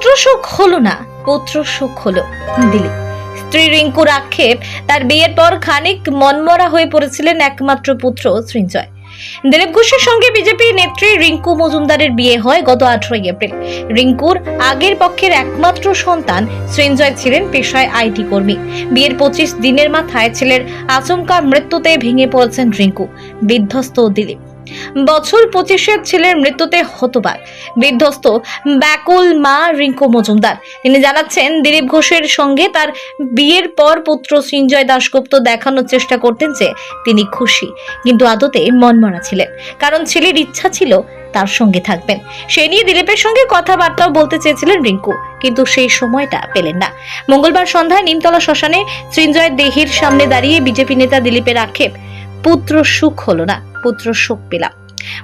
পুত্র হলো না পুত্র সুখ হলো। দিলীপ স্ত্রী রিঙ্কুর আক্ষেপ, তার বিয়ের পর খানিক মনমরা হয়ে পড়েছিলেন একমাত্র পুত্র সৃঞ্জয়। দিলীপ ঘোষের সঙ্গে বিজেপি নেত্রী রিঙ্কু মজুমদারের বিয়ে হয় গত আঠারোই এপ্রিল। রিঙ্কুর আগের পক্ষের একমাত্র সন্তান সৃঞ্জয় ছিলেন পেশায় আইটি কর্মী। বিয়ের পঁচিশ দিনের মাথায় ছেলের আচমকা মৃত্যুতে ভেঙে পড়েছেন রিঙ্কু। বিধ্বস্ত দিলীপ। বছর পঁচিশের ছেলের মৃত্যুতে হতবাক। বিধ্বস্ত ব্যাকুল মা রিঙ্কু মজুমদার। তিনি জানাচ্ছেন, দিলীপ ঘোষের সঙ্গে তার বিয়ের পর পুত্র সঞ্জয় দাশগুপ্ত দেখানোর চেষ্টা করতেন যে তিনি খুশি, কিন্তু আদতে মনমরা ছিলেন। কারণ ছেলের ইচ্ছা ছিল তার সঙ্গে থাকবেন। সে নিয়ে দিলীপের সঙ্গে কথাবার্তাও বলতে চেয়েছিলেন রিঙ্কু, কিন্তু সেই সময়টা পেলেন না। মঙ্গলবার সন্ধ্যায় নিমতলা শ্মশানে সৃঞ্জয়ের দেহির সামনে দাঁড়িয়ে বিজেপি নেতা দিলীপের আক্ষেপ পুত্র সুখ হলো না, পুত্র সুখ পেলাম।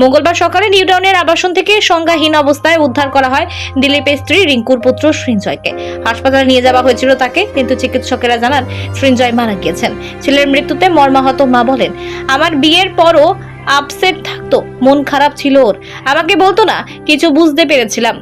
মঙ্গলবার সকালে নিউটাউনের আবাসন থেকে সংজ্ঞাহীন অবস্থায় উদ্ধার করা হয় দিলীপের স্ত্রী রিঙ্কুর পুত্র সৃঞ্জয়কে। হাসপাতালে নিয়ে যাওয়া হয়েছিল তাকে, কিন্তু চিকিৎসকেরা জানান সৃঞ্জয় মারা গিয়েছেন। ছেলের মৃত্যুতে মর্মাহত মা বলেন, আমার বিয়ের পরও আপসেট থাকতো, মন খারাপ ছিল ওর। আমাকে বলতো না, কিছু বুঝতে পেরেছিলাম।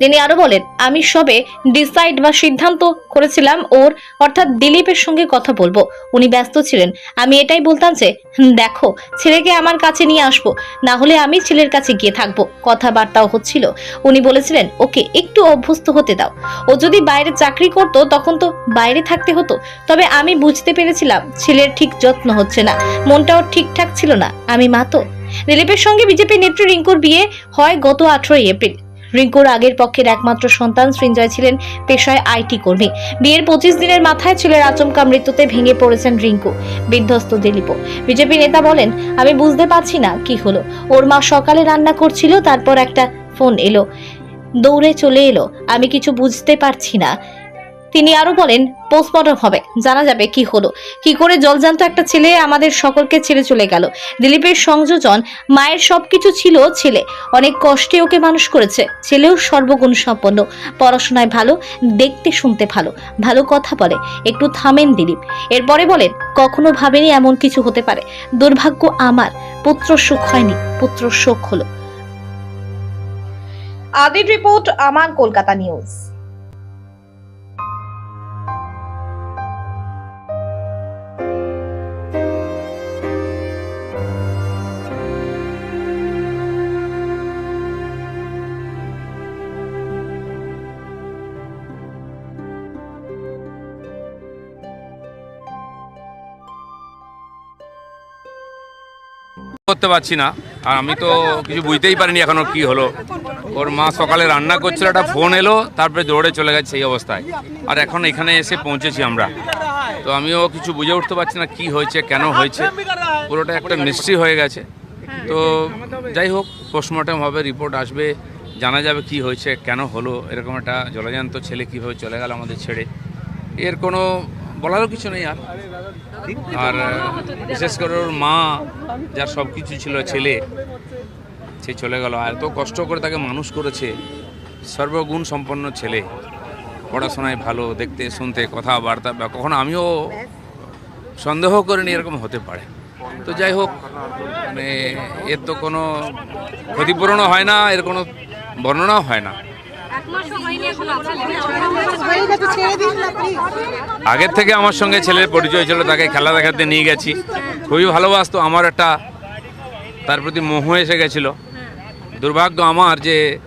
তিনি আরও বলেন, আমি সবে ডিসাইড বা সিদ্ধান্ত করেছিলাম ওর, অর্থাৎ দিলীপের সঙ্গে কথা বলব। উনি ব্যস্ত ছিলেন। আমি এটাই বলতাম যে, দেখো, ছেলেকে আমার কাছে নিয়ে আসব। না হলে আমি ছেলের কাছে গিয়ে থাকব। কথাবার্তাও হচ্ছিল। উনি বলেছিলেন, ওকে, একটু অভ্যস্ত হতে দাও। ও যদি বাইরে চাকরি করতো, তখন তো বাইরে থাকতে হতো। তবে আমি বুঝতে পেরেছিলাম, ছেলের ঠিক যত্ন হচ্ছে না। মনটাও ঠিকঠাক ছিল না। আমি মা তো। দিলীপের সঙ্গে বিজেপি নেত্রী রিঙ্কুর বিয়ে হয় গত আঠারোই এপ্রিল। রিঙ্কুর আগের পক্ষের একমাত্র সন্তান সৃঞ্জয় ছিলেন পেশায় আইটি কর্মী। বিয়ের পঁচিশ দিনের মাথায় ছেলের আচমকা মৃত্যুতে ভেঙে পড়েছেন রিঙ্কু, বিধ্বস্ত দিলীপও। বিজেপি নেতা বলেন, আমি বুঝতে পারছি না কি হলো। ওর মা সকালে রান্না করছিল, তারপর একটা ফোন এলো। দৌড়ে চলে এলো। আমি কিছু বুঝতে পারছি না। তিনি আরও বলেন পোস্টমর্টম হবে, জানা যাবে কি হলো। কি করে জলজান্ত একটা ছেলে আমাদের সকলকে ছেড়ে চলে গেল। দিলীপের সংযোজন মায়ের সবকিছু ছিল ছেলে। অনেক কষ্টে ওকে মানুষ করেছে। ছেলেও সর্বগুণ সম্পন্ন। পড়াশোনায় ভালো, দেখতে শুনতে ভালো। ভালো কথা বলে। একটু থামেন দিলীপ। এরপরে বলেন, কখনো ভাবেনি এমন কিছু হতে পারে। দুর্ভাগ্য আমার। পুত্র সুখ হয়নি। পুত্র শোক হলো। আদির রিপোর্ট আমার কলকাতা নিউজ। করতে পারছি না। আর আমি তো কিছু বুঝতেই পারিনি এখনও কি হলো। ওর মা সকালে রান্না করছিল, একটা ফোন এলো, তারপরে দৌড়ে চলে গেছে সেই অবস্থায়। আর এখন এখানে এসে পৌঁছেছি আমরা। তো আমিও কিছু বুঝে উঠতে পারছি না কি হয়েছে, কেন হয়েছে। পুরোটা একটা মিস্ট্রি হয়ে গেছে। তো যাই হোক পোস্টমর্টম হবে রিপোর্ট আসবে, জানা যাবে কি হয়েছে, কেন হলো, এরকম একটা জলজান্ত ছেলে কীভাবে চলে গেল আমাদের ছেড়ে। এর কোনো বলারও কিছু নেই আর। আর, বিশেষ করে ওর মা, যার সব কিছু ছিল, ছেলে, সে চলে গেল। আর এত কষ্ট করে তাকে মানুষ করেছে। সর্বগুণ সম্পন্ন ছেলে। পড়াশোনায় ভালো, দেখতে, শুনতে, কথাবার্তা, বা কখনো আমিও সন্দেহ করিনি এরকম হতে পারে। তো যাই হোক মানে এর তো কোনো ক্ষতিপূরণও হয় না, এর কোনো বর্ণনাও হয় না। আগের থেকে আমার সঙ্গে ছেলের পরিচয় ছিল তাকে খেলা দেখাতে নিয়ে গেছি। খুবই ভালোবাসতো আমার একটা তার প্রতি মোহ এসে গেছিল। দুর্ভাগ্য আমার যে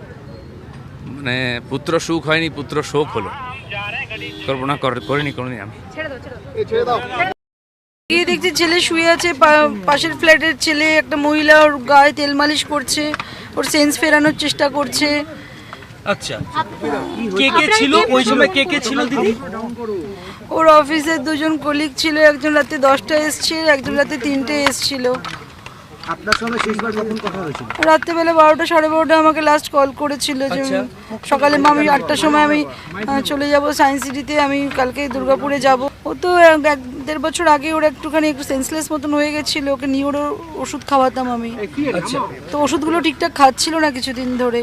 মানে পুত্র সুখ হয়নি পুত্র শোক হলো। কল্পনা কর- করিনি কোনোদিন আমি। গিয়ে দেখছি ছেলে শুয়ে আছে পা- পাশের ফ্ল্যাটের ছেলে একটা মহিলা ওর গায়ে তেল মালিশ করছে ওর সেন্স ফেরানোর চেষ্টা করছে। আচ্ছা। কে কে ছিল? ওই সময় কে কে ছিল দিদি? ওর অফিসের দুজন কলিগ ছিল একজন রাতে দশটা এসছে একজন রাতে তিনটে এসছিল। আপনার সঙ্গে শেষবার কখন কথা হয়েছিল? রাত্রেবেলা বারোটা সাড়ে বারোটা আমাকে লাস্ট কল করেছিল যে সকালে মা আমি আটটার সময় আমি চলে যাব সায়েন্স সিটিতে আমি কালকে দুর্গাপুরে যাব। ও তো এক এক দেড় বছর আগে ওরা একটুখানি একটু সেন্সলেস মতন হয়ে গেছিল ওকে নিয়ে ওর ওষুধ খাওয়াতাম আমি। তো ওষুধগুলো ঠিকঠাক খাচ্ছিল না কিছুদিন ধরে।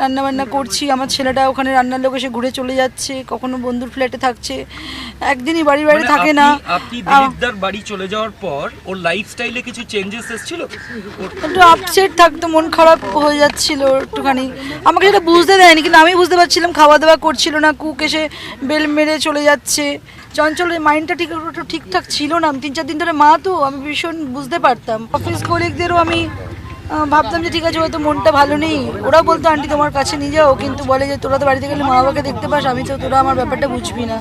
রান্না বান্না করছি আমার ছেলেটা ওখানে রান্নার লোক এসে ঘুরে চলে যাচ্ছে কখনো বন্ধুর ফ্ল্যাটে থাকছে। একদিনই বাড়ি বাড়ি মানে থাকে না। আপনি দিলীপদার বাড়ি চলে যাওয়ার পর ওর লাইফস্টাইলে কিছু চেঞ্জেস এসেছিল? একটু আপসেট থাকতো মন খারাপ হয়ে যাচ্ছিল একটুখানি। আমাকে সেটা বুঝতে দেয়নি কিন্তু আমি বুঝতে পারছিলাম খাওয়া দাওয়া করছিল না কুক এসে বেল মেরে চলে যাচ্ছে। চঞ্চলের মাইন্ডটা ঠিক ঠিকঠাক ছিল না। তিন চার দিন ধরে মা তো আমি ভীষণ বুঝতে পারতাম। অফিস কলিগদেরও আমি ভাবতাম যে ঠিক আছে হয়তো মনটা ভালো নেই। ওরা বলতো আন্টি তোমার কাছে নিয়ে যাও। কিন্তু বলে যে তোরা তো বাড়িতে গেলে মা বাবাকে দেখতে পাস আমি তো তোরা আমার ব্যাপারটা বুঝবি না।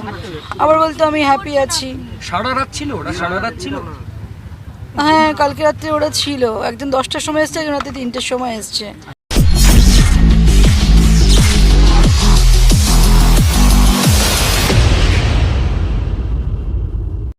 আবার বলতো আমি হ্যাপি আছি। সারা রাত ছিল ওরা? সারা রাত ছিল? হ্যাঁ কালকে রাত্রে ওরা ছিল। একদিন দশটার সময় এসছে একজন রাতে তিনটের সময় এসছে।